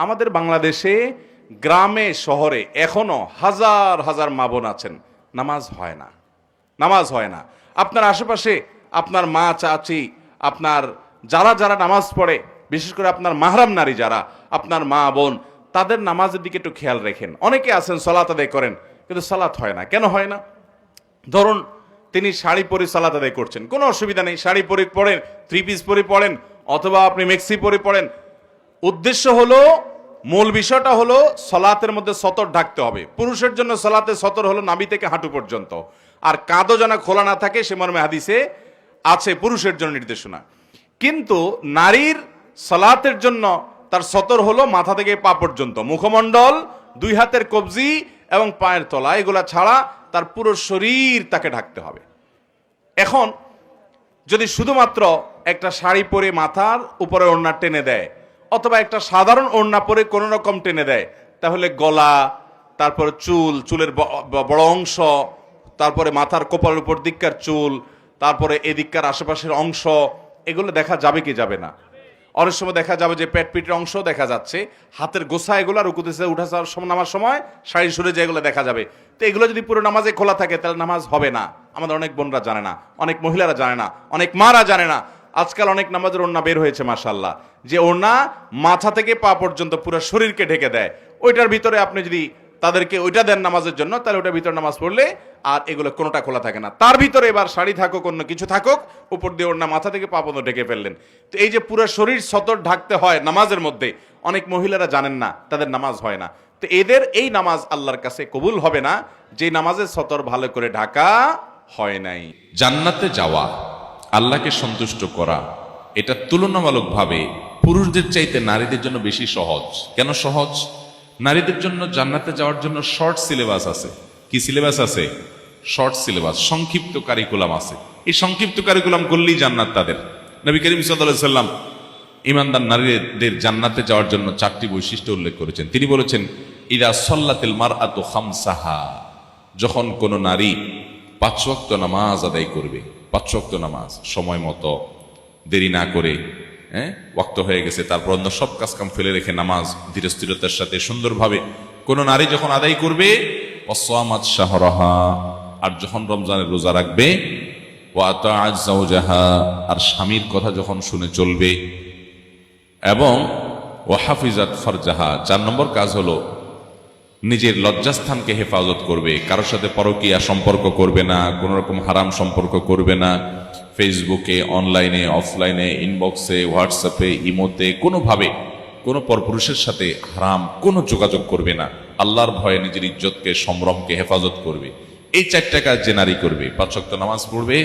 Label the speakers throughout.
Speaker 1: আমাদের বাংলাদেশে গ্রামে, শহরে এখনও হাজার হাজার মা বোন আছেন। নামাজ হয় না। নামাজ হয় না। আপনার আশেপাশে আপনার মা, চাচি, আপনার যারা যারা নামাজ পড়ে, বিশেষ করে আপনার মাহরাম নারী যারা, আপনার মা বোন, তাদের নামাজের দিকে একটু খেয়াল রেখেন। অনেকে আছেন, সলাত আদায় করেন, কিন্তু সালাত হয় না। কেন হয় না? ধরুন, তিনি শাড়ি পরে সালাত আদায় করছেন। কোনো অসুবিধা নেই। শাড়ি পরে পড়েন, থ্রি পিস পরে পড়েন, অথবা আপনি মেক্সি পরে পড়েন। উদ্দেশ্য হলো মূল বিষয়টা হলো সলাতের মধ্যে সতর ঢাকতে হবে। পুরুষের জন্য সলাতে সতর হলো নাবি থেকে হাঁটু পর্যন্ত। আর কাঁদো যেন খোলা না থাকে, সে মর্মে হাদিসে আছে পুরুষের জন্য নির্দেশনা। কিন্তু নারীর সলাতের জন্য তার সতর হলো মাথা থেকে পা পর্যন্ত। মুখমণ্ডল, দুই হাতের কবজি এবং পায়ের তলা, এগুলা ছাড়া তার পুরো শরীর তাকে ঢাকতে হবে। এখন যদি শুধুমাত্র একটা শাড়ি পরে মাথার উপরে ওড়না টেনে দেয় অথবা একটা সাধারণ ওড়না পরে কোনো রকম টেনে দেয়। তাহলে গলা, তারপরে চুল, চুলের বড় অংশ, তারপরে মাথার কপালের উপর দিককার চুল, তারপরে এদিককার আশেপাশের অংশ, এগুলো দেখা যাবে কি যাবে না। অনেক সময় দেখা যাবে যে পেট পিটের অংশ দেখা যাচ্ছে। হাতের গোসা এগুলো রুকুতেছে উঠা যাওয়ার সময় নামার সময় শাড়ি সরে যে এগুলো দেখা যাবে। তো এগুলো যদি পুরো নামাজে খোলা থাকে, তাহলে নামাজ হবে না। আমাদের অনেক বোনরা জানে না, অনেক মহিলারা জানে না, অনেক মারা জানে না। আজকাল অনেক নামাজের ওড়না বের হয়েছে মাসাল্লাহ যে ওড়না মাথা থেকে পা পর্যন্ত পুরো শরীরকে ঢেকে দেয়। ওইটার ভিতরে আপনি যদি তাদেরকে ওইটা দেন নামাজের জন্য, তাহলে ওটার ভিতরে নামাজ পড়লে আর এগুলো কোনোটা খোলা থাকে না। তার ভিতরে এবার শাড়ি থাকুক, অন্য কিছু থাকুক, উপর দিয়ে ওড়না মাথা থেকে পা পর্যন্ত ঢেকে ফেললেন। তো এই যে পুরো শরীর সতর ঢাকতে হয় নামাজের মধ্যে, অনেক মহিলারা জানেন না, তাদের নামাজ হয় না। তো এদের এই নামাজ আল্লাহর কাছে কবুল হবে না, যে নামাজের সতর ভালো করে ঢাকা হয় নাই।
Speaker 2: জান্নাতে যাওয়া আল্লাহকে সন্তুষ্ট করা। এটা তুলনামূলকভাবে পুরুষদের চাইতে নারীদের জন্য বেশি সহজ। কেন সহজ? নারীদের জন্য জান্নাতে যাওয়ার জন্য শর্ট সিলেবাস আছে। কি সিলেবাস আছে? শর্ট সিলেবাস সংক্ষিপ্ত কারিকুলাম আছে। এই সংক্ষিপ্ত কারিকুলাম করলেই জান্নাত তাদের। নবী করিম সাল্লাম ইমানদার নারীদের জান্নাতে যাওয়ার জন্য চারটি বৈশিষ্ট্য উল্লেখ করেছেন। তিনি বলেছেন, ইদা সল্লাতিল মার আত খামসাহা যখন কোনো নারী পাঁচ নামাজ আদায় করবে পাঁচ ওয়াক্ত নামাজ, সময় মতো, দেরি না করে হ্যাঁ? ওয়াক্ত হয়ে গেছে, তারপর অন্য সব কাজ কাম ফেলে রেখে নামাজ ধীরে স্থিরতার সাথে সুন্দরভাবে। কোনো নারী যখন আদায় করবে অসামাত শাহরাহা, আর যখন রমজানের রোজা রাখবে ও আতাহা আর স্বামীর কথা যখন শুনে চলবে, এবং ও হাফিজাত ফরজাহা, চার নম্বর কাজ হলো নিজের লজ্জাস্থানকে হেফাজত করবে, কারোর সাথে পরকীয়া সম্পর্ক করবে না, কোনো রকম হারাম সম্পর্ক করবে না। ফেসবুকে, অনলাইনে, অফলাইনে, ইনবক্সে, হোয়াটসঅ্যাপে, ইমোতে, কোনোভাবে কোনো পরপুরুষের সাথে হারাম কোনো যোগাযোগ করবে না। আল্লাহর ভয়ে নিজের ইজ্জতকে, সম্ভ্রমকে হেফাজত করবে। এই চারটা কাজ যে নারী করবে পাঁচক্ত নামাজ পড়বে,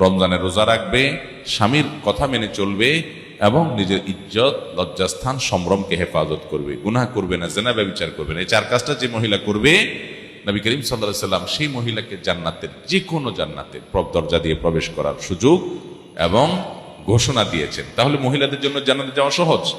Speaker 2: রমজানের রোজা রাখবে, স্বামীর কথা মেনে চলবে এবং নিজের ইজ্জত, লজ্জাস্থান, সম্ভ্রমকে হেফাজত করবে। গুনাহ করবে না, জেনা ব্যবচার করবে না। এই চার কাজটা যে মহিলা করবে, নবী করিম সাল্লা সাল্লাম সেই মহিলাকে জান্নাতের যে কোনো জান্নাতের দরজা দিয়ে প্রবেশ করার সুযোগ এবং ঘোষণা দিয়েছেন। তাহলে মহিলাদের জন্য জান্নাতে যাওয়া সহজ?